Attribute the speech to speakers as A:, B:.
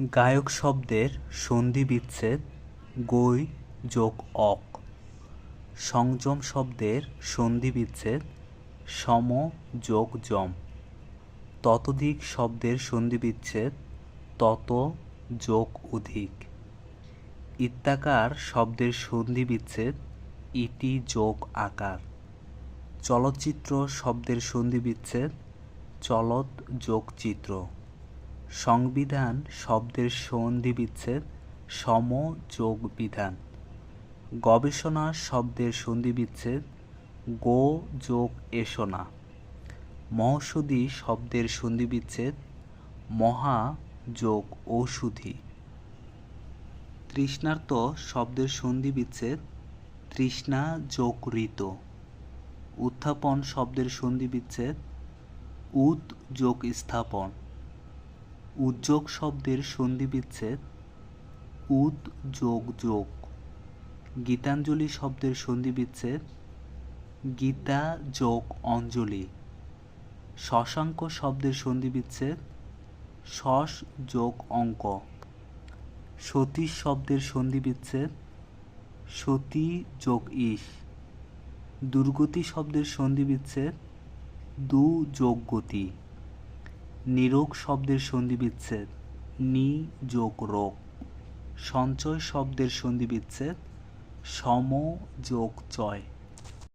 A: গায়ক শব্দের সন্ধি বিচ্ছেদ, গৈ যোগ অক। সংযম শব্দের সন্ধি বিচ্ছেদ, সম যোগ যম। ততোধিক শব্দের সন্ধি বিচ্ছেদ, তত যোগ অধিক। ইত্যাকার শব্দের সন্ধি বিচ্ছেদ, ইতি যোগ আকার। চলচ্চিত্র শব্দের সন্ধি বিচ্ছেদ চলত যোগ চিত্র। সংবিধান শব্দের সন্ধি বিচ্ছেদ, সম যোগ বিধান। গবেষণা শব্দের সন্ধি বিচ্ছেদ, গো যোগ এসোনা। মহৌষধি শব্দের সন্ধি বিচ্ছেদ, মহা যোগ ঔষধি। তৃষ্ণার্ত শব্দের সন্ধি বিচ্ছেদ, তৃষ্ণা যোগ ঋত। উত্থাপন শব্দের সন্ধি বিচ্ছেদ উদ যোগ স্থাপন। উদ্যোগ শব্দের সন্ধি বিচ্ছেদ। উদ যোগ যোগ। গীতাঞ্জলি শব্দের সন্ধি বিচ্ছেদ। গীতা যোগ অঞ্জলি। শশাঙ্ক শব্দের সন্ধি বিচ্ছেদ। শশ যোগ অঙ্ক। সতী শব্দের সন্ধি বিচ্ছেদ। সতী যোগ ইস দুর্গতি শব্দের সন্ধি বিচ্ছেদ। দু যোগ গতি। নিরোগ শব্দের সন্ধি বিচ্ছেদ নি যোগ রোগ। সঞ্চয় শব্দের সন্ধি বিচ্ছেদ সম যোগ চয়।